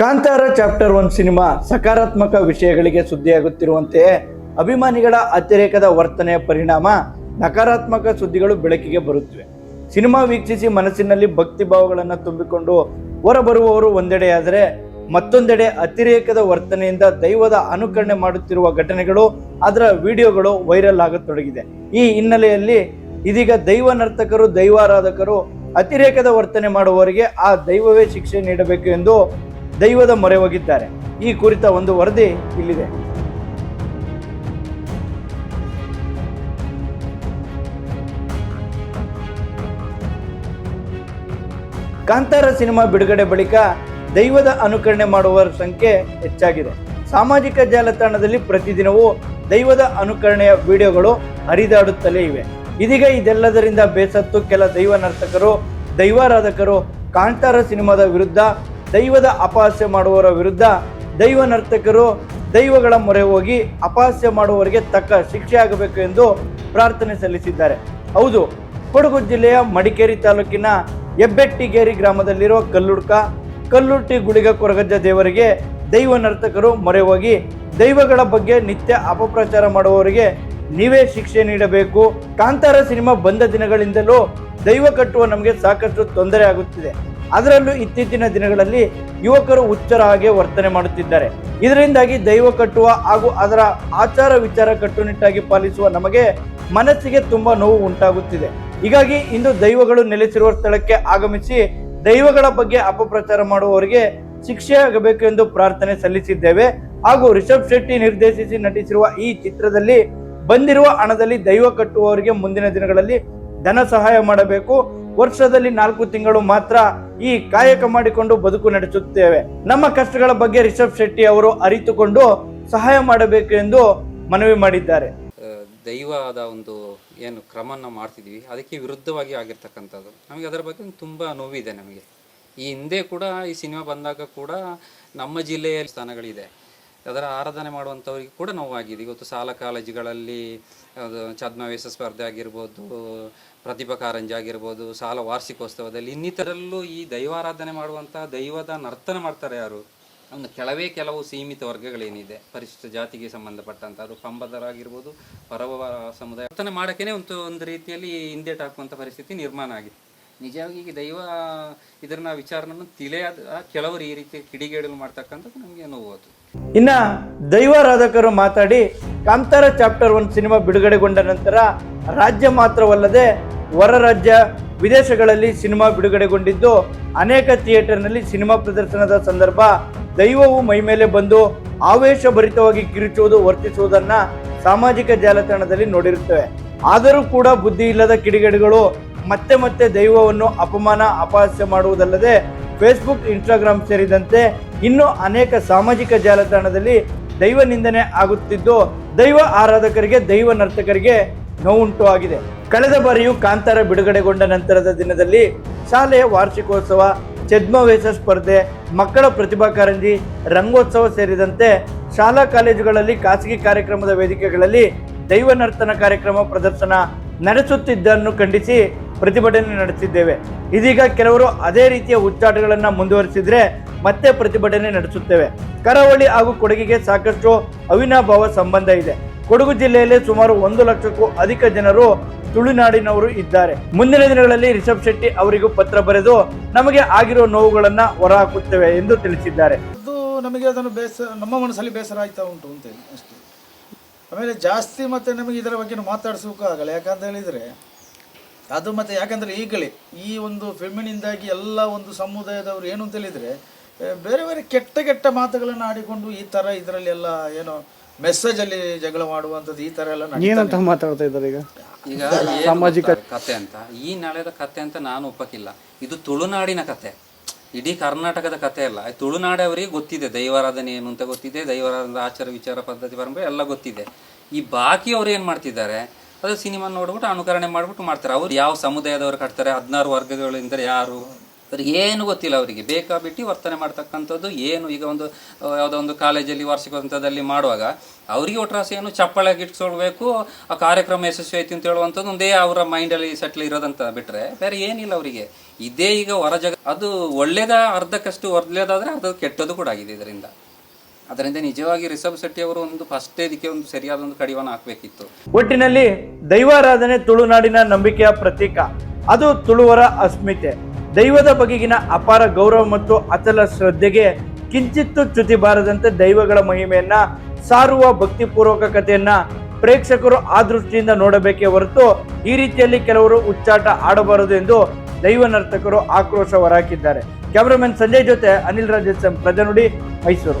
Kantara chapter one cinema ಸಕಾರಾತ್ಮಕ ವಿಷಯಗಳಿಗೆ ಸುದ್ದಿಯಾಗುತ್ತಿರುವಂತೆಯೇ ಅಭಿಮಾನಿಗಳ ಅತಿರೇಕದ ವರ್ತನೆಯ ಪರಿಣಾಮ ನಕಾರಾತ್ಮಕ ಸುದ್ದಿಗಳು ಬೆಳಕಿಗೆ ಬರುತ್ತಿವೆ. ಸಿನಿಮಾ ವೀಕ್ಷಿಸಿ ಮನಸ್ಸಿನಲ್ಲಿ ಭಕ್ತಿ ಭಾವಗಳನ್ನು ತುಂಬಿಕೊಂಡು ಹೊರಬರುವವರು ಒಂದೆಡೆಯಾದರೆ ಮತ್ತೊಂದೆಡೆ ಅತಿರೇಕದ ವರ್ತನೆಯಿಂದ ದೈವದ ಅನುಕರಣೆ ಮಾಡುತ್ತಿರುವ ಘಟನೆಗಳು ಅದರ ವಿಡಿಯೋಗಳು ವೈರಲ್ ಆಗತೊಡಗಿದೆ. ಈ ಹಿನ್ನೆಲೆಯಲ್ಲಿ ಇದೀಗ ದೈವ ನರ್ತಕರು, ದೈವಾರಾಧಕರು ಅತಿರೇಕದ ವರ್ತನೆ ಮಾಡುವವರಿಗೆ ಆ ದೈವವೇ ಶಿಕ್ಷೆ ನೀಡಬೇಕು ಎಂದು ದೈವದ ಮೊರೆ ಹೋಗಿದ್ದಾರೆ. ಈ ಕುರಿತ ಒಂದು ವರದಿ ಇಲ್ಲಿದೆ. ಕಾಂತಾರ ಸಿನಿಮಾ ಬಿಡುಗಡೆ ಬಳಿಕ ದೈವದ ಅನುಕರಣೆ ಮಾಡುವವರ ಸಂಖ್ಯೆ ಹೆಚ್ಚಾಗಿದೆ. ಸಾಮಾಜಿಕ ಜಾಲತಾಣದಲ್ಲಿ ಪ್ರತಿದಿನವೂ ದೈವದ ಅನುಕರಣೆಯ ವಿಡಿಯೋಗಳು ಹರಿದಾಡುತ್ತಲೇ ಇವೆ. ಇದೀಗ ಇದೆಲ್ಲದರಿಂದ ಬೇಸತ್ತು ಕೆಲ ದೈವ ನರ್ತಕರು, ದೈವಾರಾಧಕರು ಕಾಂತಾರ ಸಿನಿಮಾದ ವಿರುದ್ಧ ದೈವದ ಅಪಹಾಸ್ಯ ಮಾಡುವವರ ವಿರುದ್ಧ ದೈವ ನರ್ತಕರು ದೈವಗಳ ಮೊರೆ ಹೋಗಿ ಅಪಹಾಸ್ಯ ಮಾಡುವವರಿಗೆ ತಕ್ಕ ಶಿಕ್ಷೆ ಆಗಬೇಕು ಎಂದು ಪ್ರಾರ್ಥನೆ ಸಲ್ಲಿಸಿದ್ದಾರೆ. ಹೌದು, ಕೊಡಗು ಜಿಲ್ಲೆಯ ಮಡಿಕೇರಿ ತಾಲೂಕಿನ ಹೆಬ್ಬೆಟ್ಟಿಗೇರಿ ಗ್ರಾಮದಲ್ಲಿರುವ ಕಲ್ಲುಡ್ಕ, ಕಲ್ಲುಟ್ಟಿ ಗುಳಿಗ ಕೊರಗಜ್ಜ ದೇವರಿಗೆ ದೈವ ನರ್ತಕರು ಮೊರೆ ಹೋಗಿ ದೈವಗಳ ಬಗ್ಗೆ ನಿತ್ಯ ಅಪಪ್ರಚಾರ ಮಾಡುವವರಿಗೆ ನೀವೇ ಶಿಕ್ಷೆ ನೀಡಬೇಕು. ಕಾಂತಾರ ಸಿನಿಮಾ ಬಂದ ದಿನಗಳಿಂದಲೂ ದೈವ ಕಟ್ಟುವ ನಮಗೆ ಸಾಕಷ್ಟು ತೊಂದರೆ ಆಗುತ್ತಿದೆ. ಅದರಲ್ಲೂ ಇತ್ತೀಚಿನ ದಿನಗಳಲ್ಲಿ ಯುವಕರು ಹುಚ್ಚರ ಹಾಗೆ ವರ್ತನೆ ಮಾಡುತ್ತಿದ್ದಾರೆ. ಇದರಿಂದಾಗಿ ದೈವ ಕಟ್ಟುವ ಹಾಗೂ ಅದರ ಆಚಾರ ವಿಚಾರ ಕಟ್ಟುನಿಟ್ಟಾಗಿ ಪಾಲಿಸುವ ನಮಗೆ ಮನಸ್ಸಿಗೆ ತುಂಬಾ ನೋವು ಉಂಟಾಗುತ್ತಿದೆ. ಹೀಗಾಗಿ ಇಂದು ದೈವಗಳು ನೆಲೆಸಿರುವ ಸ್ಥಳಕ್ಕೆ ಆಗಮಿಸಿ ದೈವಗಳ ಬಗ್ಗೆ ಅಪಪ್ರಚಾರ ಮಾಡುವವರಿಗೆ ಶಿಕ್ಷೆ ಆಗಬೇಕು ಎಂದು ಪ್ರಾರ್ಥನೆ ಸಲ್ಲಿಸಿದ್ದೇವೆ. ಹಾಗೂ ರಿಷಬ್ ಶೆಟ್ಟಿ ನಿರ್ದೇಶಿಸಿ ನಟಿಸಿರುವ ಈ ಚಿತ್ರದಲ್ಲಿ ಬಂದಿರುವ ಹಣದಲ್ಲಿ ದೈವ ಕಟ್ಟುವವರಿಗೆ ಮುಂದಿನ ದಿನಗಳಲ್ಲಿ ಧನ ಸಹಾಯ ಮಾಡಬೇಕು. ವರ್ಷದಲ್ಲಿ ನಾಲ್ಕು ತಿಂಗಳು ಮಾತ್ರ ಈ ಕಾಯಕ ಮಾಡಿಕೊಂಡು ಬದುಕು ನಡೆಸುತ್ತೇವೆ. ನಮ್ಮ ಕಷ್ಟಗಳ ಬಗ್ಗೆ ರಿಷಬ್ ಶೆಟ್ಟಿ ಅವರು ಅರಿತುಕೊಂಡು ಸಹಾಯ ಮಾಡಬೇಕು ಎಂದು ಮನವಿ ಮಾಡಿದ್ದಾರೆ. ದೈವದ ಒಂದು ಏನು ಕ್ರಮನ ಮಾಡ್ತಿದ್ವಿ ಅದಕ್ಕೆ ವಿರುದ್ಧವಾಗಿ ಆಗಿರ್ತಕ್ಕಂಥದ್ದು. ನಮಗೆ ಅದರ ಬಗ್ಗೆ ತುಂಬಾ ನೋವಿದೆ ನಮಗೆ. ಈ ಹಿಂದೆ ಕೂಡ ಈ ಸಿನಿಮಾ ಬಂದಾಗ ಕೂಡ ನಮ್ಮ ಜಿಲ್ಲೆಯ ಸ್ಥಾನಗಳಿದೆ. ಅದರ ಆರಾಧನೆ ಮಾಡುವಂಥವರಿಗೆ ಕೂಡ ನೋವಾಗಿದೆ. ಇವತ್ತು ಶಾಲಾ ಕಾಲೇಜುಗಳಲ್ಲಿ ಛದ್ಮವೇಶ ಸ್ಪರ್ಧೆ ಆಗಿರ್ಬೋದು, ಪ್ರತಿಭಾ ಕಾರಂಜಿ ಆಗಿರ್ಬೋದು, ಶಾಲಾ ವಾರ್ಷಿಕೋತ್ಸವದಲ್ಲಿ ಇನ್ನಿತರಲ್ಲೂ ಈ ದೈವಾರಾಧನೆ ಮಾಡುವಂತಹ ದೈವದ ನರ್ತನ ಮಾಡ್ತಾರೆ ಯಾರು? ಒಂದು ಕೆಲವೇ ಕೆಲವು ಸೀಮಿತ ವರ್ಗಗಳೇನಿದೆ. ಪರಿಶಿಷ್ಟ ಜಾತಿಗೆ ಸಂಬಂಧಪಟ್ಟಂಥ ಅದು ಕಂಬದರಾಗಿರ್ಬೋದು ಪರವ ಸಮುದಾಯ ನರ್ತನೆ ಮಾಡೋಕ್ಕೇ ಒಂದು ಒಂದು ರೀತಿಯಲ್ಲಿ ಹಿಂದೇಟು ಹಾಕುವಂಥ ಪರಿಸ್ಥಿತಿ ನಿರ್ಮಾಣ ಆಗಿದೆ. ನಿಜವಾಗಿ ಈಗ ದೈವ ಇದನ್ನ ವಿಚಾರನ ತಿಳಿಯಾದ ಕೆಲವರು ಈ ರೀತಿ ಕಿಡಿಗೇಡಲು ಮಾಡ್ತಕ್ಕಂಥದ್ದು ನಮಗೆ ನೋವು ಅದು. ಇನ್ನ ದೈವಾರಾಧಕರು ಮಾತಾಡಿ ಕಾಂತಾರ ಚಾಪ್ಟರ್ ಒನ್ ಸಿನಿಮಾ ಬಿಡುಗಡೆಗೊಂಡ ನಂತರ ರಾಜ್ಯ ಮಾತ್ರವಲ್ಲದೆ ಹೊರ ರಾಜ್ಯ ವಿದೇಶಗಳಲ್ಲಿ ಸಿನಿಮಾ ಬಿಡುಗಡೆಗೊಂಡಿದ್ದು, ಅನೇಕ ಥಿಯೇಟರ್ನಲ್ಲಿ ಸಿನಿಮಾ ಪ್ರದರ್ಶನದ ಸಂದರ್ಭ ದೈವವು ಮೈಮೇಲೆ ಬಂದು ಆವೇಶಭರಿತವಾಗಿ ಕಿರುಚುವುದು ವರ್ತಿಸುವುದನ್ನು ಸಾಮಾಜಿಕ ಜಾಲತಾಣದಲ್ಲಿ ನೋಡಿರುತ್ತವೆ. ಆದರೂ ಕೂಡ ಬುದ್ಧಿ ಇಲ್ಲದ ಕಿಡಿಗೇಡಿಗಳು ಮತ್ತೆ ಮತ್ತೆ ದೈವವನ್ನು ಅಪಮಾನ, ಅಪಹಾಸ್ಯ ಮಾಡುವುದಲ್ಲದೆ ಫೇಸ್ಬುಕ್, ಇನ್ಸ್ಟಾಗ್ರಾಮ್ ಸೇರಿದಂತೆ ಇನ್ನೂ ಅನೇಕ ಸಾಮಾಜಿಕ ಜಾಲತಾಣದಲ್ಲಿ ದೈವ ನಿಂದನೆ ಆಗುತ್ತಿದ್ದು, ದೈವ ಆರಾಧಕರಿಗೆ, ದೈವ ನರ್ತಕರಿಗೆ ನೋವುಂಟು ಆಗಿದೆ. ಕಳೆದ ಬಾರಿಯೂ ಕಾಂತಾರ ಬಿಡುಗಡೆಗೊಂಡ ನಂತರದ ದಿನದಲ್ಲಿ ಶಾಲೆಯ ವಾರ್ಷಿಕೋತ್ಸವ, ಛದ್ಮವೇಷ ಸ್ಪರ್ಧೆ, ಮಕ್ಕಳ ಪ್ರತಿಭಾ ಕಾರಂಜಿ, ರಂಗೋತ್ಸವ ಸೇರಿದಂತೆ ಶಾಲಾ ಕಾಲೇಜುಗಳಲ್ಲಿ ಖಾಸಗಿ ಕಾರ್ಯಕ್ರಮದ ವೇದಿಕೆಗಳಲ್ಲಿ ದೈವ ನರ್ತನ ಕಾರ್ಯಕ್ರಮ ಪ್ರದರ್ಶನ ನಡೆಸುತ್ತಿದ್ದನ್ನು ಖಂಡಿಸಿ ಪ್ರತಿಭಟನೆ ನಡೆಸಿದ್ದೇವೆ. ಇದೀಗ ಕೆಲವರು ಅದೇ ರೀತಿಯ ಹುಚ್ಚಾಟಗಳನ್ನು ಮುಂದುವರಿಸಿದ್ರೆ ಮತ್ತೆ ಪ್ರತಿಭಟನೆ ನಡೆಸುತ್ತೇವೆ. ಕರಾವಳಿ ಹಾಗೂ ಕೊಡಗಿಗೆ ಸಾಕಷ್ಟು ಅವಿನಾಭಾವ ಸಂಬಂಧ ಇದೆ. ಕೊಡಗು ಜಿಲ್ಲೆಯಲ್ಲಿ ಸುಮಾರು ಒಂದು ಲಕ್ಷಕ್ಕೂ ಅಧಿಕ ಜನರು ತುಳುನಾಡಿನವರು ಇದ್ದಾರೆ. ಮುಂದಿನ ದಿನಗಳಲ್ಲಿ ರಿಷಬ್ ಶೆಟ್ಟಿ ಅವರಿಗೂ ಪತ್ರ ಬರೆದು ನಮಗೆ ಆಗಿರೋ ನೋವುಗಳನ್ನ ಹೊರಹಾಕುತ್ತೇವೆ ಎಂದು ತಿಳಿಸಿದ್ದಾರೆ. ಅದು ನಮಗೆ ಅದನ್ನು ಬೇಸರ ನಮ್ಮ ಮನಸ್ಸಲ್ಲಿ ಬೇಸರ ಆಯ್ತಾ ಉಂಟು ಅಂತ ಅಷ್ಟೇ. ಆಮೇಲೆ ಜಾಸ್ತಿ ಮತ್ತೆ ನಮಗೆ ಇದರ ಬಗ್ಗೆ ಮಾತಾಡಿಸೋಕ್ಕಾಗಲ್ಲ. ಯಾಕಂತ ಹೇಳಿದರೆ ಅದು ಮತ್ತೆ ಯಾಕಂದ್ರೆ ಈಗಲೇ ಈ ಒಂದು ಫೆಮಿನಿಂದಾಗಿ ಎಲ್ಲ ಒಂದು ಸಮುದಾಯದವರು ಏನು ಅಂತ ಹೇಳಿದ್ರೆ ಬೇರೆ ಬೇರೆ ಕೆಟ್ಟ ಕೆಟ್ಟ ಮಾತುಗಳನ್ನು ಆಡಿಕೊಂಡು ಈ ತರ ಇದರಲ್ಲಿ ಎಲ್ಲ ಏನೋ ಮೆಸೇಜಲ್ಲಿ ಜಗಳ ಮಾಡುವಂತದ್ದು ಈ ತರ ಎಲ್ಲ ಏನಂತ ಮಾತಾಡ್ತಾ ಇದ್ದಾರೆ ಈಗ? ಈಗ ಸಾಮಾಜಿಕ ಕತೆ ಅಂತ? ಈ ನಾಳೆದ ಕತೆ ಅಂತ ನಾನು ಒಪ್ಪಕ್ಕಿಲ್ಲ. ಇದು ತುಳುನಾಡಿನ ಕತೆ. ಇಡೀ ಕರ್ನಾಟಕದ ಕತೆ ಅಲ್ಲ. ತುಳುನಾಡವರಿಗೆ ಗೊತ್ತಿದೆ. ದೈವಾರಾಧನೆ ಏನು ಅಂತ ಗೊತ್ತಿದೆ. ದೈವಾರಾಧನೆ ಆಚಾರ ವಿಚಾರ ಪದ್ಧತಿ ಪರಂಪರೆ ಎಲ್ಲ ಗೊತ್ತಿದೆ. ಈ ಬಾಕಿ ಅವ್ರು ಏನು ಮಾಡ್ತಿದ್ದಾರೆ? ಅದು ಸಿನಿಮಾ ನೋಡ್ಬಿಟ್ಟು ಅನುಕರಣೆ ಮಾಡ್ಬಿಟ್ಟು ಮಾಡ್ತಾರೆ. ಅವ್ರು ಯಾವ ಸಮುದಾಯದವ್ರು ಕಟ್ತಾರೆ, ಹದಿನಾರು ವರ್ಗಗಳಿಂದ ಯಾರು? ಅವ್ರಿಗೆ ಏನು ಗೊತ್ತಿಲ್ಲ ಅವರಿಗೆ. ಬೇಕಾ ಬಿಟ್ಟು ವರ್ತನೆ ಮಾಡ್ತಕ್ಕಂಥದ್ದು ಏನು? ಈಗ ಒಂದು, ಯಾವುದೋ ಒಂದು ಕಾಲೇಜಲ್ಲಿ, ವಾರ್ಷಿಕ ಹಂತದಲ್ಲಿ ಮಾಡುವಾಗ ಅವರಿಗೆ ಒಟ್ರಾಸಿ ಏನು ಚಪ್ಪಳಾಗಿ ಇಟ್ಕೊಳ್ಬೇಕು, ಆ ಕಾರ್ಯಕ್ರಮ ಯಶಸ್ವಿ ಆಯ್ತು ಅಂತ ಹೇಳುವಂಥದ್ದು ಒಂದೇ ಅವರ ಮೈಂಡಲ್ಲಿ ಸೆಟ್ಲ್ ಇರೋದಂತ ಬಿಟ್ಟರೆ ಬೇರೆ ಏನಿಲ್ಲ ಅವರಿಗೆ. ಇದೇ ಈಗ ಹೊರ ಜಗ ಅದು ಒಳ್ಳೇದ, ಅರ್ಧಕ್ಕಷ್ಟು ಒಳ್ಳೆಯದಾದರೆ ಅದು ಕೆಟ್ಟದ್ದು ಕೂಡ ಆಗಿದೆ ಇದರಿಂದ. ಅದರಿಂದ ನಿಜವಾಗಿ ರಿಷಬ್ ಶೆಟ್ಟಿ ಅವರು ಒಂದು ಫಸ್ಟ್ ಇದಕ್ಕೆ ಒಂದು ಸರಿಯಾದ ಒಂದು ಕಡಿವಾಣ ಹಾಕಬೇಕಿತ್ತು. ಒಟ್ಟಿನಲ್ಲಿ ದೈವಾರಾಧನೆ ತುಳುನಾಡಿನ ನಂಬಿಕೆಯ ಪ್ರತೀಕ. ಅದು ತುಳುವರ ಅಸ್ಮಿತೆ. ದೈವದ ಬಗೆಗಿನ ಅಪಾರ ಗೌರವ ಮತ್ತು ಅಚಲ ಶ್ರದ್ಧೆಗೆ ಕಿಂಚಿತ್ತು ಚ್ಯುತಿ ಬಾರದಂತೆ ದೈವಗಳ ಮಹಿಮೆಯನ್ನ, ಸಾರುವ ಭಕ್ತಿಪೂರ್ವಕ ಕಥೆಯನ್ನ ಪ್ರೇಕ್ಷಕರು ಆ ದೃಷ್ಟಿಯಿಂದ ನೋಡಬೇಕೇ ಹೊರತು ಈ ರೀತಿಯಲ್ಲಿ ಕೆಲವರು ಉಚ್ಚಾಟ ಆಡಬಾರದು ಎಂದು ದೈವ ನರ್ತಕರು ಆಕ್ರೋಶ ಹೊರಹಾಕಿದ್ದಾರೆ. ಕ್ಯಾಮರಾಮನ್ ಸಂಜಯ್ ಜೊತೆ ಅನಿಲ್ ರಾಜ್ ಎಸ್ ಎಂ ಪ್ರಜನುಡಿ ಮೈಸೂರು.